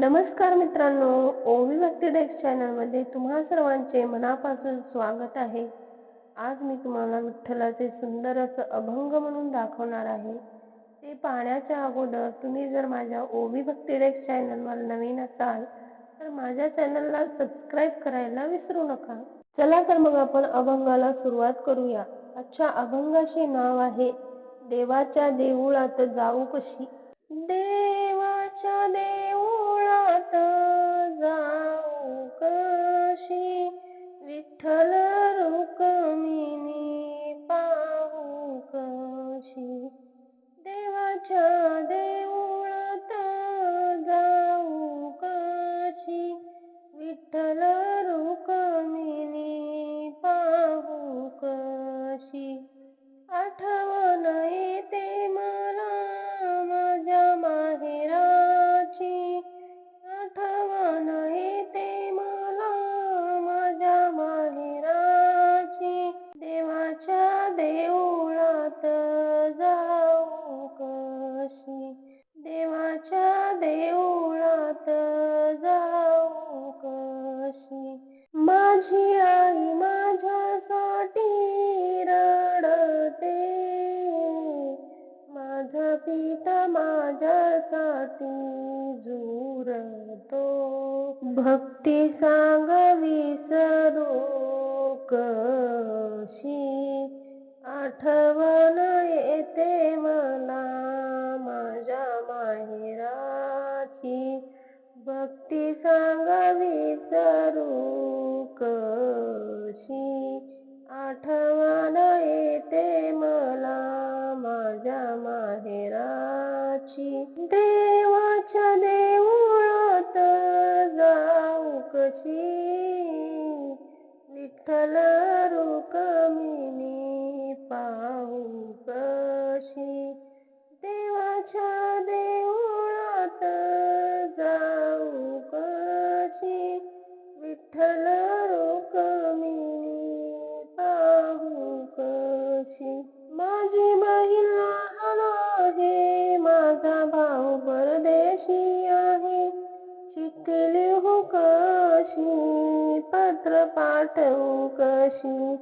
नमस्कार मित्रांनो ओवी व्यक्ती डेस्क चॅनलमध्ये तुम्हा सर्वांचे मनापासून स्वागत आहे. आज मी तुम्हाला विठ्ठलाचे सुंदर असं अभंग म्हणून दाखवणार आहे. ते पाहण्याच्या अगोदर तुम्ही जर माझ्या ओवी भक्ती डेस्क चॅनलवर नवीन असाल तर माझ्या चॅनलला सबस्क्राईब करायला विसरू नका. चला तर मग आपण अभंगाला सुरुवात करूया. अच्छा अभंगाचे नाव आहे देवाच्या देऊळात जाऊ कशी? देवाच्या देऊळात जाऊ कशी विठ्ठल माझ्यासाठी झुरतो भक्ती सांग विसरो कशी? आठवण येते मला माझ्या माहेराची. भक्ती सांग विसरू कशी? आठवण येते मला माझ्या माहेरा देवाची देवाच्या देऊळात जाऊ कशी? विठ्ठल रुकमिनी कशी पत्र पाठवू कशी?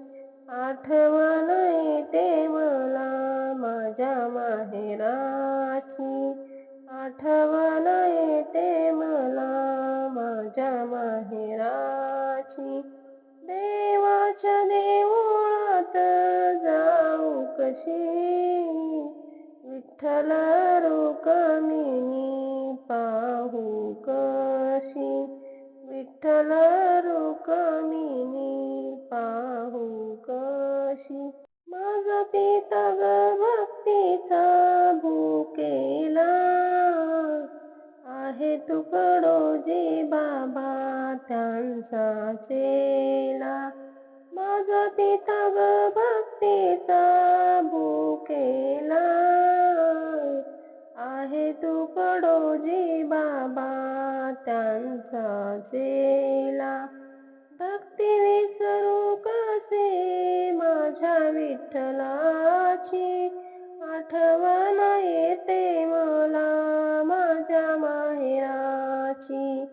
आठवण येते मला माझ्या माहेराची. आठवण येते मला माझ्या माहेराची. देवाच्या देवळात जाऊ कशी? विठ्ठल रुक्मिणी पाहू कशी? विठ्ठल रुक्मिणी पाहू कशी? माझा पिता ग भक्तीचा भूकेला. आहे तुकडोजी बाबा त्यांचा चेला. माझा पिता ग भक्तीचा भूकेला. आहे तुकडोजी बाबा त्यांचा चेला भक्ती विसरू कसे माझ्या विठ्ठलाची? आठवण येते मला माझ्या माहेराची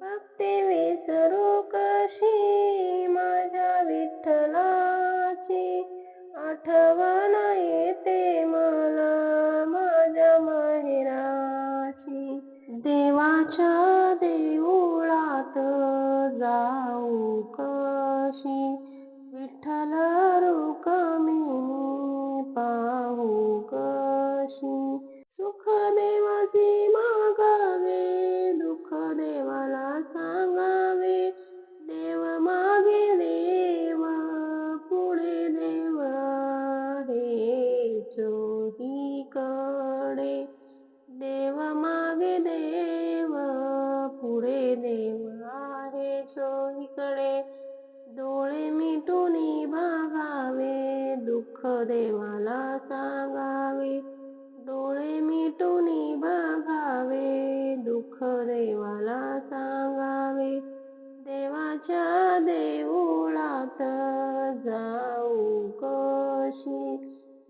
भक्ती विसरू कशी माझ्या विठ्ठलाची? आठवण येते मला कशी विठ्ठल रुक्मिणी पाहू कशी. सुख देवासी मागावे दुःख देवाला सांगावे. देव मागे देव पुढे देव चोही कडे देव मागे देव दुःख देवाला सांगावे. डोळे मिटून बघावे दुःख देवाला सांगावे. देवाच्या देऊळात जाऊ कशी?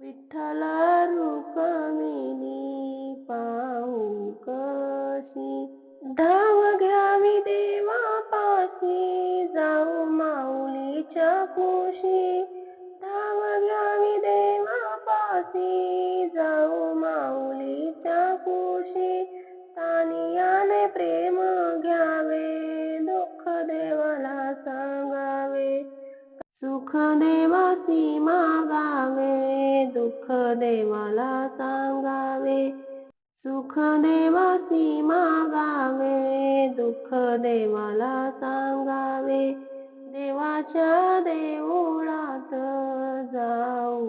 विठ्ठला रुकमिनी पाहू कशी? धाव घ्यावी देवापाशी जाऊ माऊलीच्या कुशी. देवापाशी जाऊ माऊलीच्या कुशी तानियाने प्रेम घ्यावे दुःख देवाला सांगावे. सुख देवासी मागावे दुःख देवाला सांगावे. सुख देवासी मागावे दुःख देवाला सांगावे. देवाच्या देवळात जाऊ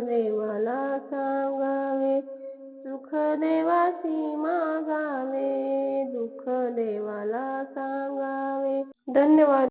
दुःख